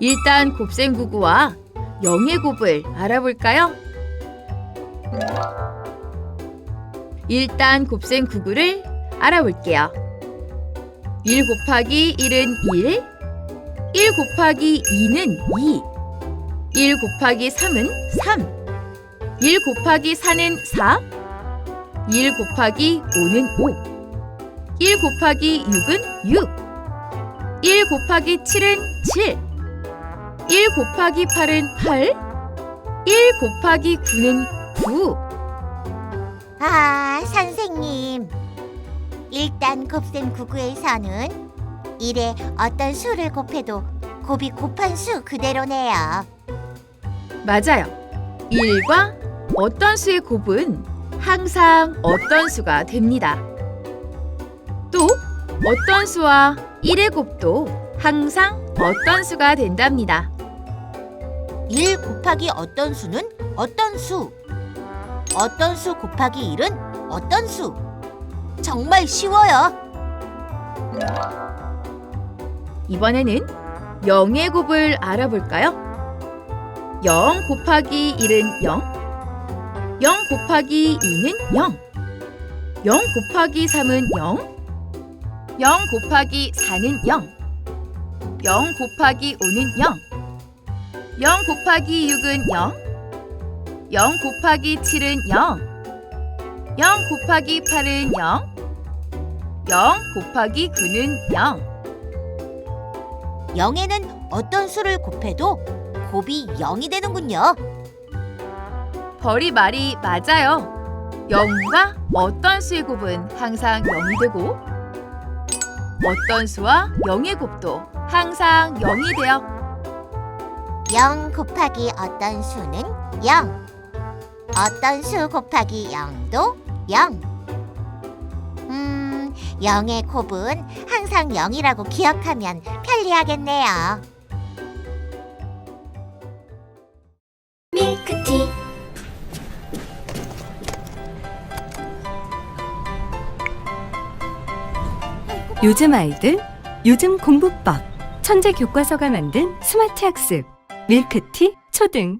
일단 곱셈구구와 영의 곱을 알아볼까요? 일단 곱셈구구를 알아볼게요. 1 곱하기 1은 1, 1 곱하기 2는 2, 1 곱하기 3은 3, 1 곱하기 4는 4, 1 곱하기 5는 5, 1 곱하기 6은 6, 1 곱하기 7은 7, 1 곱하기 8은 8, 1 곱하기 9는 9. 아, 선생님. 일단 곱셈 구구에서는 1에 어떤 수를 곱해도 곱이 곱한 수 그대로네요. 맞아요. 1과 어떤 수의 곱은 항상 어떤 수가 됩니다. 또 어떤 수와 1의 곱도 항상 어떤 수가 된답니다. 1 곱하기 어떤 수는 어떤 수. 어떤 수 곱하기 1은 어떤 수. 정말 쉬워요. 이번에는 0의 곱을 알아볼까요? 0 곱하기 1은 0, 0 곱하기 2는 0, 0 곱하기 3은 0, 0 곱하기 4는 0, 0 곱하기 5는 0, 0 곱하기 6은 0, 0 곱하기 7은 0, 0 곱하기 8은 0, 0 곱하기 9는 0. 0에는 어떤 수를 곱해도 곱이 0이 되는군요. 벌이 말이 맞아요. 0과 어떤 수의 곱은 항상 0이 되고 어떤 수와 0의 곱도 항상 0이 돼요. 0 곱하기 어떤 수는 0. 어떤 수 곱하기 0도 0. 음, 0의 곱은 항상 0이라고 기억하면 편리하겠네요. 요즘 아이들 요즘 공부법 천재 교과서가 만든 스마트 학습 밀크티 초등